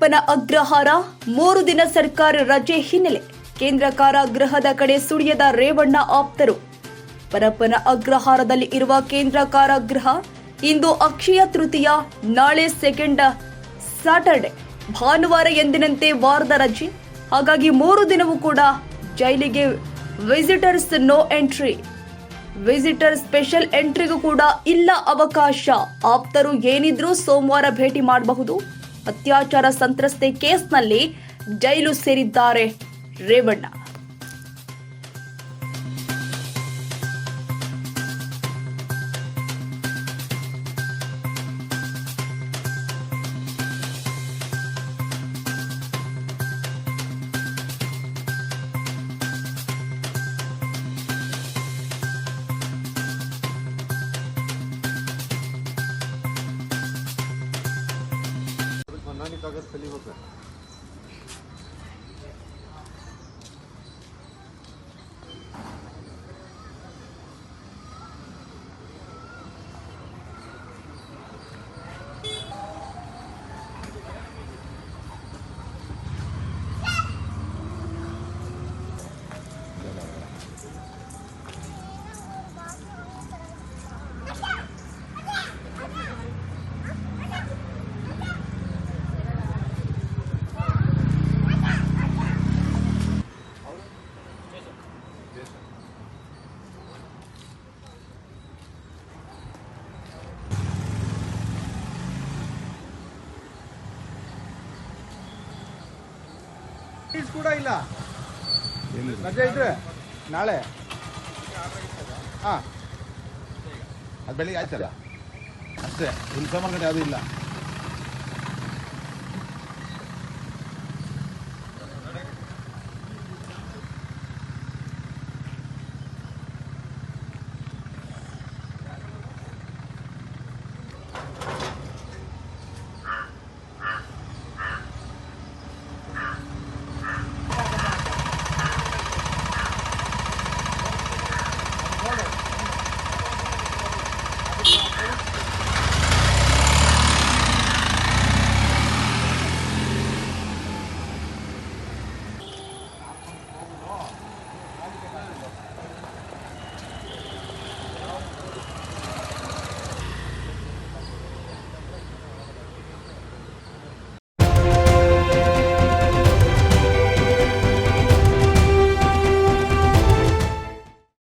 ಪರಪ್ಪನ ಅಗ್ರಹಾರ, ಮೂರು ದಿನ ಸರ್ಕಾರ ರಜೆ ಹಿನ್ನೆಲೆ ಕೇಂದ್ರ ಕಾರಾಗೃಹದ ಕಡೆ ಸುಳಿಯದ ರೇವಣ್ಣ ಆಪ್ತರು. ಪರಪ್ಪನ ಅಗ್ರಹಾರದಲ್ಲಿ ಇರುವ ಕೇಂದ್ರ ಕಾರಾಗೃಹ ಇಂದು ಅಕ್ಷಯ ತೃತೀಯ, ನಾಳೆ ಸೆಕೆಂಡ್, ಸ್ಯಾಟರ್ಡೆ, ಭಾನುವಾರ ಎಂದಿನಂತೆ ವಾರದ ರಜೆ. ಹಾಗಾಗಿ ಮೂರು ದಿನವೂ ಕೂಡ ಜೈಲಿಗೆ visitors no entry. Visitor special ಎಂಟ್ರಿಗೂ ಕೂಡ ಇಲ್ಲ ಅವಕಾಶ. ಆಪ್ತರು ಏನಿದ್ರೂ ಸೋಮವಾರ ಭೇಟಿ ಮಾಡಬಹುದು. ಅತ್ಯಾಚಾರ ಸಂತ್ರಸ್ತೆ ಕೇಸ್ನಲ್ಲಿ ಜೈಲು ಸೇರಿದ್ದಾರೆ ರೇವಣ್ಣ. कागज़ फैली हुआ ಕೂಡ ಇಲ್ಲ. ರಜೆ ಇದ್ರೆ ನಾಳೆ. ಹಾ. ಅದು ಬೆಳಿಗ್ಗೆ ಆಯ್ತಲ್ಲ? ಅಷ್ಟೇ. ಇನ್ಫಾರ್ಮ್ ಗಂಟೆ ಯಾವುದೂ ಇಲ್ಲ.